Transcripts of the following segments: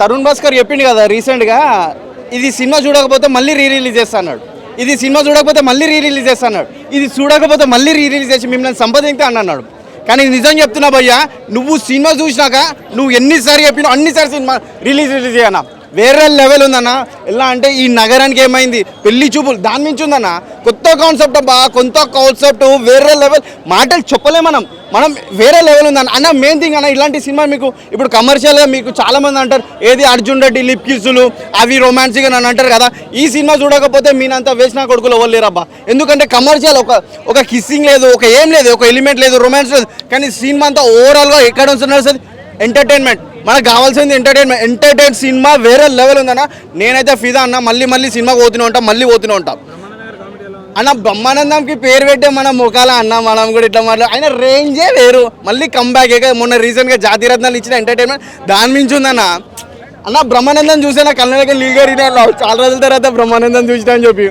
తరుణ్ భాస్కర్ చెప్పిండు కదా రీసెంట్గా ఇది సినిమా చూడకపోతే మళ్ళీ రీ రిలీజ్ చేస్తాడు ఇది సినిమా చూడకపోతే మళ్ళీ రీ రిలీజ్ చేస్తాడు ఇది చూడకపోతే మళ్ళీ రీ రిలీజ్ చేసి మిమ్మల్ని సంపాదించే అని అన్నాడు. కానీ నిజం చెప్తున్నా భయ్యా నువ్వు సినిమా చూసినాక నువ్వు ఎన్నిసార్లు చెప్పినావు అన్నిసార్లు సినిమా రిలీజ్ రిలీజ్ చేయనా? వేరే లెవెల్ ఉందన్న. ఎలా అంటే ఈ నగరానికి ఏమైంది? పెళ్ళి చూపులు దాని నుంచి ఉందన్న. కొత్త కాన్సెప్ట్ అబ్బా కొత్త కాన్సెప్ట్ వేరే లెవెల్. మాటలు చెప్పలే మనం. మనం వేరే లెవెల్ ఉందన్న. అన్న మెయిన్ థింగ్ అన్న ఇలాంటి సినిమా మీకు ఇప్పుడు కమర్షియల్గా మీకు చాలామంది అంటారు ఏది అర్జున్ రెడ్డి లిప్ కిస్సులు అవి రొమాన్స్గా అని అంటారు కదా. ఈ సినిమా చూడకపోతే మీనంతా వేసిన కొడుకులు అవ్వలేరబ్బా ఎందుకంటే కమర్షియల్ ఒక ఒక కిస్సింగ్ లేదు ఒక ఏం లేదు ఒక ఎలిమెంట్ లేదు రొమాన్స్ లేదు. కానీ సినిమా అంతా ఓవరాల్గా ఎక్కడ వస్తుంది ఎంటర్టైన్మెంట్ మనకు కావాల్సింది ఎంటర్టైన్మెంట్ ఎంటర్టైన్ సినిమా వేరే లెవెల్ ఉందన్న. నేనైతే ఫిదా అన్న మళ్ళీ మళ్ళీ సినిమాకి పోతూనే ఉంటాం మళ్ళీ పోతూనే ఉంటాం. అన్న బ్రహ్మానందంకి పేరు పెట్టే మన ముఖాల అన్న మనం కూడా ఇట్లా మాట్లా ఆయన రేంజే వేరు. మళ్ళీ కంబ్యాక్ మొన్న రీసెంట్గా జాతీయరత్నాలు ఇచ్చిన ఎంటర్టైన్మెంట్ దాని మించి ఉందన్న. అన్న బ్రహ్మానందం చూసే నా కళ్ళకి లీగర్ చాలా రోజుల తర్వాత బ్రహ్మానందం చూసినా అని చెప్పి.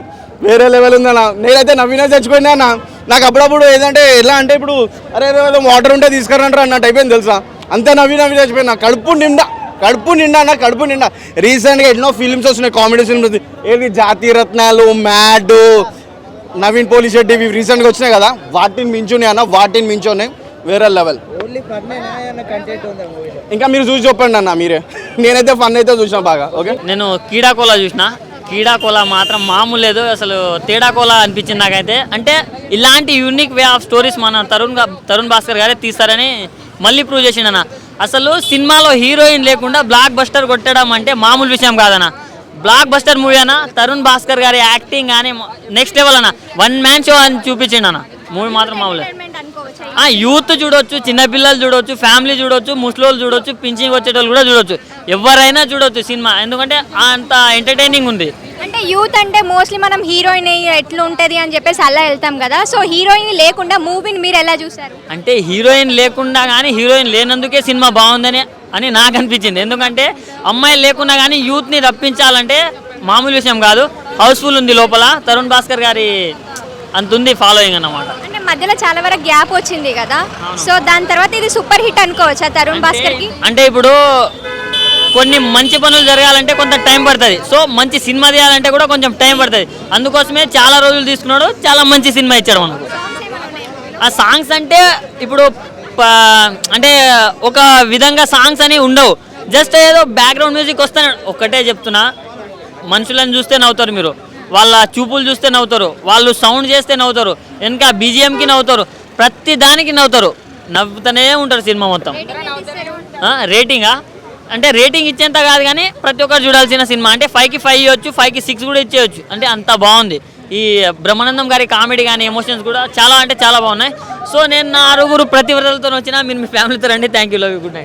వేరే లెవెల్ ఉందన్న. నేనైతే నవ్వినా చచ్చిపోయినా అన్న. నాకు అప్పుడప్పుడు ఏదంటే ఎలా అంటే ఇప్పుడు అరే వాటర్ ఉంటే తీసుకురంటారు అన్నట్టు అయిపోయింది తెలుసా? అంతే నవ్వి నవ్వి చచ్చిపోయినా కడుపు నిండా కడుపు నిండా అన్న కడుపు నిండా. రీసెంట్గా ఎన్నో ఫిల్మ్స్ వస్తున్నాయి కామెడీ ఫిల్మ్స్ ఏది జాతీయ రత్నాలు మ్యాడ్ నవీన్ పోలీ శెట్టి ఇవి రీసెంట్గా వచ్చినాయి కదా. వాటిని మించున్నాయి అన్న వాటిని మించున్నాయి వేరే లెవెల్ ఇంకా మీరు చూసి చెప్పండి అన్న మీరే. నేనైతే ఫన్ అయితే చూసిన బాగా ఓకే? నేను కీడాకోలా చూసిన. కీడాకోలా మాత్రం మామూలు లేదు అసలు తేడాకోలా అనిపించింది నాకైతే. అంటే ఇలాంటి యూనిక్ వే ఆఫ్ స్టోరీస్ మన తరుణ్ తరుణ్ భాస్కర్ గారే తీస్తారని మళ్ళీ ప్రూవ్ చేసిండన్న అసలు సినిమాలో హీరోయిన్ లేకుండా బ్లాక్ బస్టర్ కొట్టడం అంటే మామూలు విషయం కాదన్న. బ్లాక్ బస్టర్ మూవీ అన్న తరుణ్ భాస్కర్ గారి యాక్టింగ్ కానీ నెక్స్ట్ లెవెల్ అన్న. వన్ మ్యాన్ షో అని చూపించిండు అన్న. మూవీ మాత్రం మామూలు. ఆ యూత్ చూడొచ్చు చిన్నపిల్లలు చూడొచ్చు ఫ్యామిలీ చూడొచ్చు ముసలోళ్ళు చూడొచ్చు పింఛింగ్ వచ్చేటోళ్ళు కూడా చూడొచ్చు. ఎవరైనా చూడొచ్చు సినిమా. ఎందుకంటే అంత ఎంటర్టైనింగ్ ఉంది. యూత్ అంటే మోస్ట్లీ మనం హీరోయిన్ ఎట్లా ఉంటుంది అని చెప్పేసి అలా వెళ్తాం కదా. సో హీరోయిన్ లేకుండా మూవీని మీరు ఎలా చూసారు? అంటే హీరోయిన్ లేకుండా కానీ హీరోయిన్ లేనందుకే సినిమా బాగుందని అని నాకు అనిపించింది. ఎందుకంటే అమ్మాయిలు లేకున్నా కానీ యూత్ని రప్పించాలంటే మామూలు విషయం కాదు. హౌస్ఫుల్ ఉంది లోపల. తరుణ్ భాస్కర్ గారి అంత ఉంది ఫాలోయింగ్ అన్నమాట. అంటే మధ్యలో చాలా వరకు గ్యాప్ వచ్చింది కదా. సో దాని తర్వాత ఇది సూపర్ హిట్ అనుకోవచ్చా తరుణ్ భాస్కర్కి అంటే ఇప్పుడు కొన్ని మంచి పనులు జరగాలంటే కొంత టైం పడుతుంది. సో మంచి సినిమా తీయాలంటే కూడా కొంచెం టైం పడుతుంది. అందుకోసమే చాలా రోజులు తీసుకున్నాడు. చాలా మంచి సినిమా ఇచ్చాడు మనకు. ఆ సాంగ్స్ అంటే ఇప్పుడు అంటే ఒక విధంగా సాంగ్స్ అని ఉండవు. జస్ట్ ఏదో బ్యాక్గ్రౌండ్ మ్యూజిక్ వస్తే ఒక్కటే చెప్తున్నా. మనుషులను చూస్తే నవ్వుతారు మీరు. వాళ్ళ చూపులు చూస్తే నవ్వుతారు. వాళ్ళు సౌండ్ చేస్తే నవ్వుతారు. ఇంకా బీజిఎంకి నవ్వుతారు. ప్రతి దానికి నవ్వుతారు. నవ్వుతూనే ఉంటారు సినిమా మొత్తం. రేటింగా? అంటే రేటింగ్ ఇచ్చేంత కాదు కానీ ప్రతి ఒక్కరు చూడాల్సిన సినిమా. అంటే ఫైవ్కి ఫైవ్ ఇవ్వచ్చు ఫైవ్కి సిక్స్ కూడా ఇచ్చేయచ్చు. అంటే అంత బాగుంది. ఈ బ్రహ్మానందం గారి కామెడీ కానీ ఎమోషన్స్ కూడా చాలా అంటే చాలా బాగున్నాయి. సో నేను నా ఆరుగురు ప్రతివ్రతలతో వచ్చినా మీరు మీ ఫ్యామిలీతో రండి. Thank you love you good night